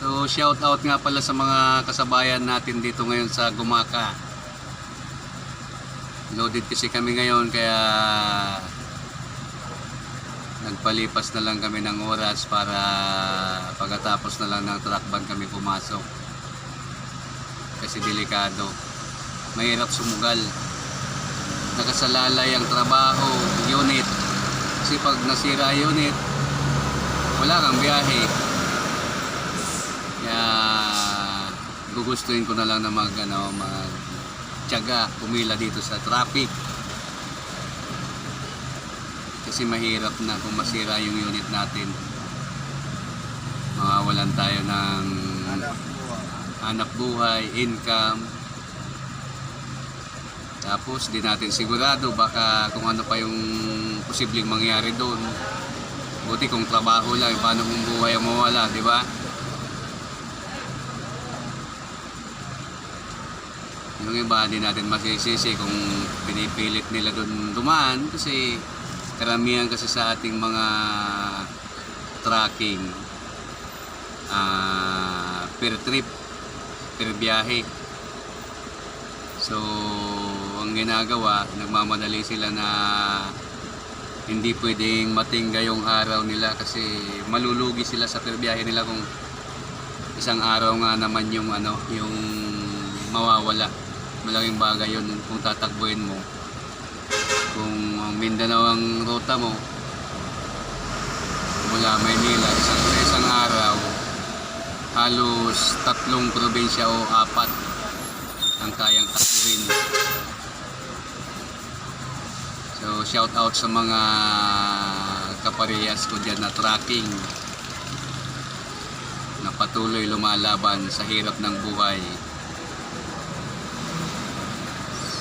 So shout out nga pala sa mga kasabayan natin dito ngayon sa Gumaka. Loaded kasi kami ngayon kaya nagpalipas na lang kami ng oras para pagkatapos na lang ng truck ban kami pumasok. Kasi delikado. Mahirap sumugal. Nakasalalay ang trabaho, unit. Kasi pag nasira unit, wala kang biyahe. Kaya gugustuhin ko na lang na mag ano, mag pumila dito sa traffic. Kasi mahirap na kung masira yung unit natin. Mawawalan tayo ng anak buhay, income. Tapos di natin sigurado baka kung ano pa yung posibleng mangyari doon. Buti kung trabaho lang, paano kung buhay ang mawala, di ba? Yung iba, di natin masisisi kung pinipilit nila doon dumaan kasi karamihan kasi sa ating mga tracking ah, per trip, per biyahe. So, ang ginagawa, nagmamadali sila na hindi pwedeng matingga yung araw nila kasi malulugi sila sa per biyahe nila kung isang araw nga naman yung ano, yung mawawala. Malaking bagay yun kung tatakbuhin mo. Kung Mindanao ang ruta mo, mula Maynila, isang, isang araw, halos tatlong probinsya o apat ang kayang takbuhin. So, shout out sa mga kaparehas ko dyan na tracking na patuloy lumalaban sa hirap ng buhay.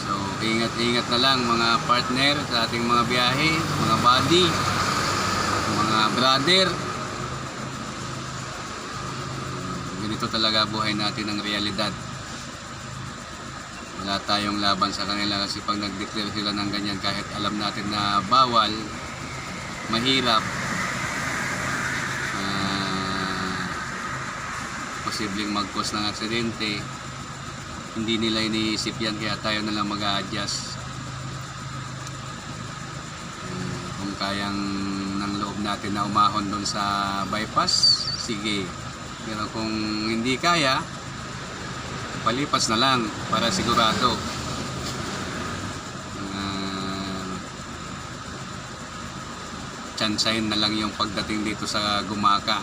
So, ingat-ingat na lang mga partner sa ating mga biyahe, mga buddy, mga brother. Ganito talaga buhay natin ang realidad. Wala tayong laban sa kanila kasi pag nag-declare sila ng ganyan kahit alam natin na bawal, mahirap, ah, posibleng mag-cause ng aksidente, hindi nila iniisip yan kaya tayo na lang mag-a-adjust. Ah, kung kayang ng loob natin na umahon doon sa bypass, sige. Pero kung hindi kaya, palipas na lang para sigurado. Uh, tsansahin na lang yung pagdating dito sa gumaka.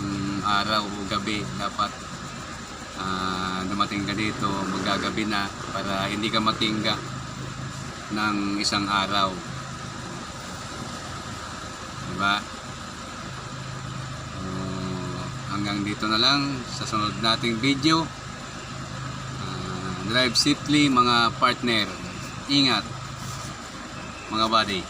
Yung araw o gabi dapat dumating ka dito, magagabi na para hindi ka matingga ng isang araw. Diba? So, hanggang dito na lang sa sunod nating video. Ah, drive safely mga partner. Ingat mga buddy.